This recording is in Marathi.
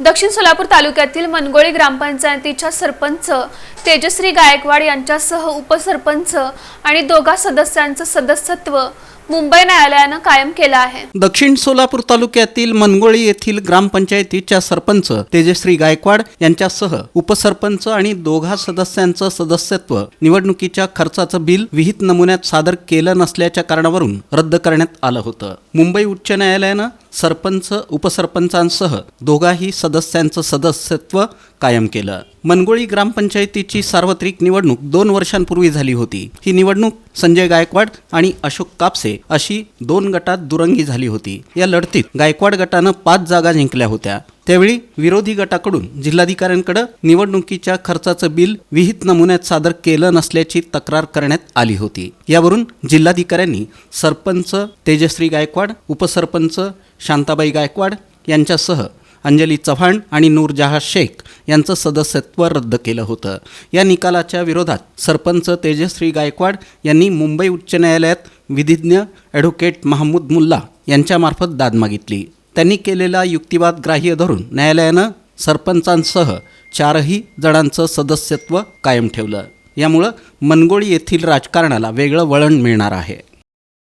दक्षिण सोलापूर तालुक्यातील मनगोळी ग्रामपंचायतीच्या सरपंच तेजश्री गायकवाड यांच्यासह उपसरपंच आणि दोघा सदस्यांचं सदस्यत्व मुंबई न्यायालयानं कायम केलं आहे. दक्षिण सोलापूर तालुक्यातील मनगोळी येथील ग्रामपंचायतीच्या सरपंच तेजश्री गायकवाड यांच्यासह उपसरपंच आणि दोघा सदस्यांचं सदस्यत्व निवडणुकीच्या खर्चाचं बिल विहित नमुन्यात सादर केलं नसल्याच्या कारणावरून रद्द करण्यात आलं होतं. मुंबई उच्च न्यायालयानं सरपंच उपसरपंचांसह दोघाही सदस्यांचं सदस्यत्व कायम केलं. मनगोळी ग्रामपंचायतीची सार्वत्रिक निवडणूक दोन वर्षांपूर्वी झाली होती. ही निवडणूक संजय गायकवाड आणि अशोक कापसे अशी दोन गटात दुरंगी झाली होती. या लढतीत गायकवाड गटानं पाच जागा जिंकल्या होत्या. त्यावेळी विरोधी गटाकडून जिल्हाधिकाऱ्यांकडे निवडणुकीच्या खर्चाचं बिल विहित नमुन्यात सादर केलं नसल्याची तक्रार करण्यात आली होती. यावरून जिल्हाधिकाऱ्यांनी सरपंच तेजश्री गायकवाड उपसरपंच शांताबाई गायकवाड यांच्यासह अंजली चव्हाण आणि नूरजहा शेख यांचं सदस्यत्व रद्द केलं होतं. या निकालाच्या विरोधात सरपंच तेजश्री गायकवाड यांनी मुंबई उच्च न्यायालयात विधिज्ञ ॲडव्होकेट महमूद मुल्ला यांच्यामार्फत दाद मागितली. त्यांनी केलेला युक्तिवाद ग्राह्य धरून न्यायालयानं सरपंचांसह चारही जणांचं सदस्यत्व कायम ठेवलं. यामुळं मनगोळी येथील राजकारणाला वेगळं वळण मिळणार आहे.